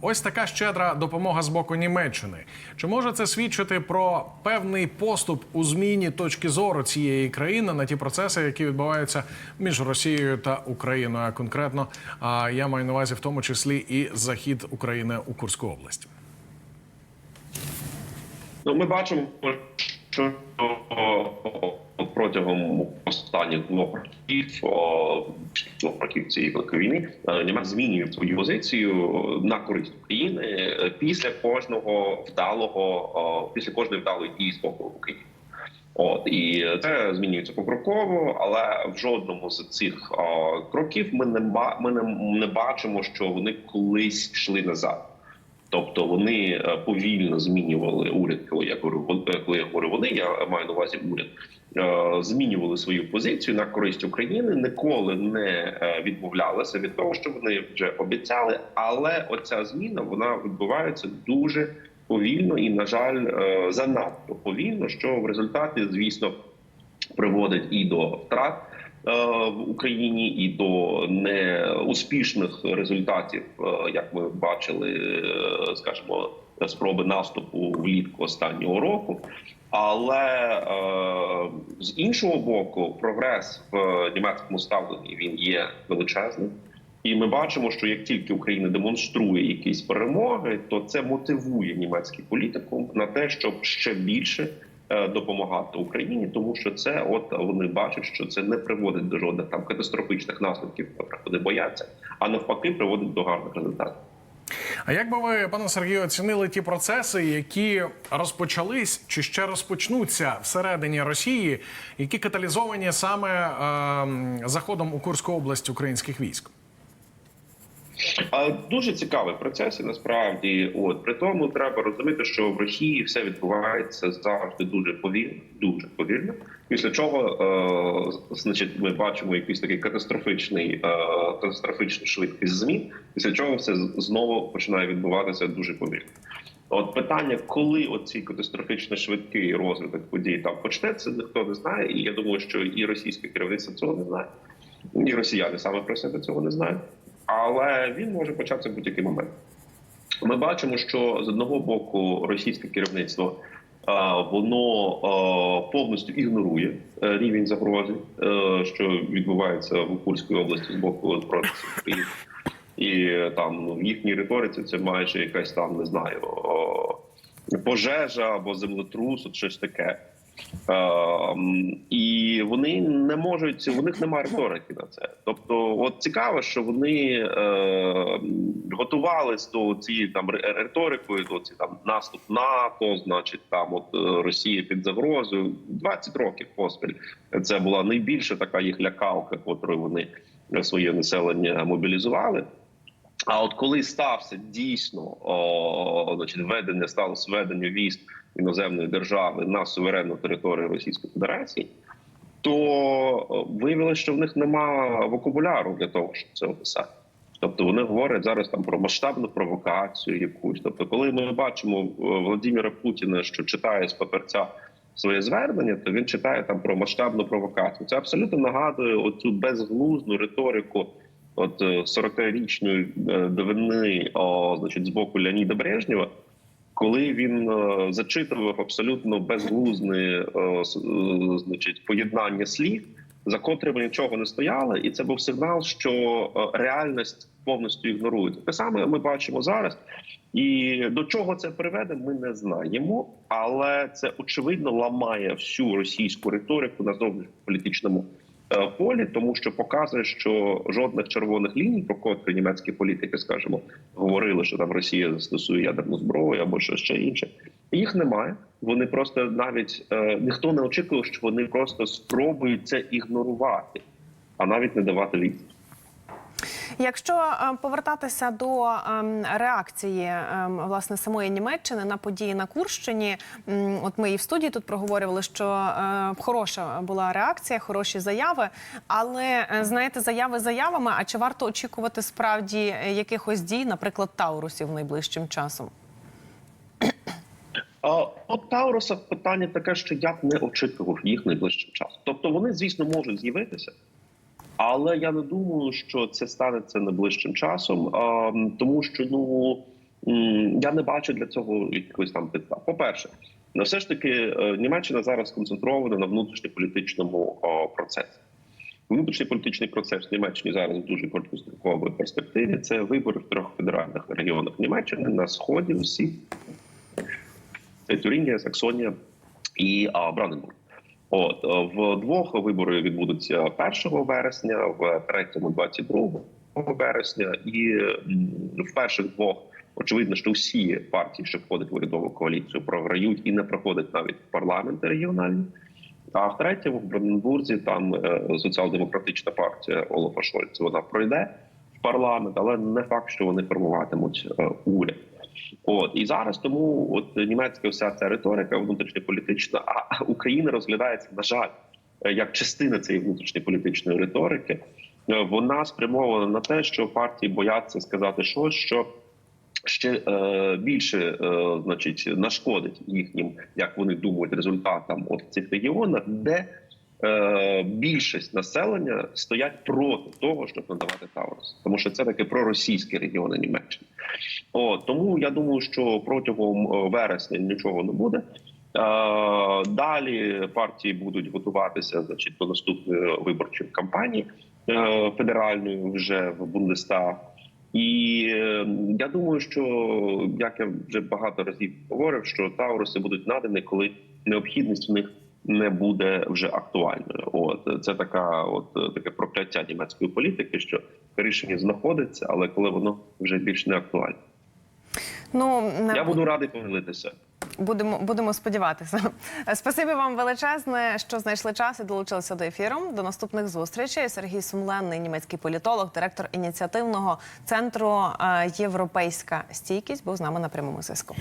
Ось така щедра допомога з боку Німеччини. Чи може це свідчити про певний поступ у зміні точки зору цієї країни на ті процеси, які відбуваються між Росією та Україною? А конкретно я маю на увазі в тому числі і захід України у Курську область. Ну, ми бачимо, що протягом останніх двох років, двох років цієї великої війни, е, Німець змінює свою позицію на користь України е, після кожного вдалого, після кожної вдалої дії з боку України. От і це змінюється покроково, але в жодному з цих о, кроків ми не ба- ми не, не бачимо, що вони колись йшли назад. Тобто вони е, повільно змінювали уряд, коли я говорю, е, коли я говорю вони, я маю на увазі уряд, е, змінювали свою позицію на користь України, ніколи не відмовлялися від того, що вони вже обіцяли. Але оця зміна вона відбувається дуже повільно і, на жаль, занадто повільно, що в результаті, звісно, приводить і до втрат в Україні, і до неуспішних результатів, е, як ми бачили, е, скажімо, спроби наступу влітку останнього року. Але е, з іншого боку, прогрес в німецькому ставленні він є величезним. І ми бачимо, що як тільки Україна демонструє якісь перемоги, то це мотивує німецький політику на те, щоб ще більше е, допомагати Україні, тому що це, от вони бачать, що це не приводить до жодних там катастрофічних наслідків, вони бояться, а навпаки, приводить до гарних результатів. А як би ви, пане Сергію, оцінили ті процеси, які розпочались чи ще розпочнуться всередині Росії, які каталізовані саме е, заходом у Курську область українських військ? А дуже цікавий процес, і насправді, от при тому треба розуміти, що в Росії все відбувається завжди дуже повільно, дуже повільно. Після чого, е, значить, ми бачимо якийсь такий катастрофічний, е, катастрофічну швидкість змін. Після чого все знову починає відбуватися дуже повільно. От питання, коли оцей катастрофічно швидкий розвиток подій там почнеться, ніхто не знає. І я думаю, що і російське керівництво цього не знає, і росіяни саме про себе цього не знають. Але він може початися в будь-який момент. Ми бачимо, що з одного боку російське керівництво воно повністю ігнорує е, рівень загрози, е, що відбувається в Курській області з боку збройних. І е, там ну, в їхній риториці це майже якась там не знаю пожежа або землетрус, от щось таке. Е, м, і вони не можуть, у них немає риторики на це. Тобто, от цікаво, що вони е, готувались до цієї там ри- риторикою, до ці там наступ НАТО, значить, там от е, Росія під загрозою. 20 років поспіль це була найбільша така їх лякалка, котрою вони своє населення мобілізували. А от коли стався дійсно о, значить, введення, сталося введення військ іноземної держави на суверенну територію Російської Федерації, то виявилося, що в них нема вокабуляру для того, щоб це описати. Тобто вони говорять зараз там про масштабну провокацію якусь. Тобто, коли ми бачимо е, Володимира Путіна, що читає з паперця своє звернення, то він читає там про масштабну провокацію. Це абсолютно нагадує оцю безглузну риторику от е, 40-річної е, давини, о, значить, з боку Леоніда Брежнєва, коли він е, зачитував абсолютно безглузне е, е, значить, поєднання слів, за котрими нічого не стояло, і це був сигнал, що е, реальність повністю ігнорується. Те саме ми бачимо зараз. І до чого це приведе, ми не знаємо, але це очевидно ламає всю російську риторику на зовнішньополітичному е, полі, тому що показує, що жодних червоних ліній, про котрі німецькі політики, скажімо, говорили, що там Росія застосує ядерну зброю або що ще інше. Їх немає. Вони просто навіть е, ніхто не очікував, що вони просто спробують це ігнорувати, а навіть не давати відповідь. Якщо е, повертатися до ем, реакції ем, власне самої Німеччини на події на Курщині, от ми і в студії тут проговорювали, що е, хороша була реакція, хороші заяви. Але е, знаєте, заяви заявами. А чи варто очікувати справді якихось дій, наприклад, Таурусів найближчим часом? От Тауруса питання таке, що я б не очікував їх найближчим часом. Тобто вони, звісно, можуть з'явитися, але я не думаю, що це станеться найближчим часом, а, тому що ну я не бачу для цього якихось там підстав. По перше, ну, все ж таки е, Німеччина зараз сконцентрована на внутрішньополітичному процесі. Внутрішній політичний процес в Німеччині зараз в дуже короткостроковій перспективі. Це вибори в трьох федеральних регіонах Німеччини на сході усі. Це Тюрінгія, Саксонія і Бранденбург. От е, в двох вибори відбудуться 1 вересня, в третьому 22 вересня, і в перших двох очевидно, що всі партії, що входять в урядову коаліцію, програють і не проходять навіть парламенти регіональні. А в третьому в Бранденбурзі там е, соціал-демократична партія Олафа Шольца вона пройде в парламент, але не факт, що вони формуватимуть е, уряд. От і зараз тому от німецька вся ця риторика внутрішньополітична, а Україна розглядається на жаль е, як частина цієї внутрішньополітичної риторики. Е, Вона спрямована на те, що партії бояться сказати щось, що ще е, більше е, значить нашкодить їхнім, як вони думають, результатам от в цих регіонах, де більшість населення стоять проти того, щоб надавати Таурус, тому що це таки проросійські регіони Німеччини. О, тому я думаю, що протягом е, вересня нічого не буде. Е, Далі партії будуть готуватися значить, до наступної виборчої кампанії е, федеральної вже в Бундестаг. І е, я думаю, що як я вже багато разів говорив, що Тауруси будуть надані, коли необхідність в них не буде вже актуальною. От це така, от таке прокляття німецької політики, що рішення знаходиться, але коли воно вже більш не актуальне. Ну не Я буду радий помилитися. Будемо будемо сподіватися. Спасибі вам величезне, що знайшли час і долучилися до ефіру. До наступних зустрічей. Сергій Сумленний, німецький політолог, директор ініціативного центру е, Європейська стійкість, був з нами на прямому зв'язку.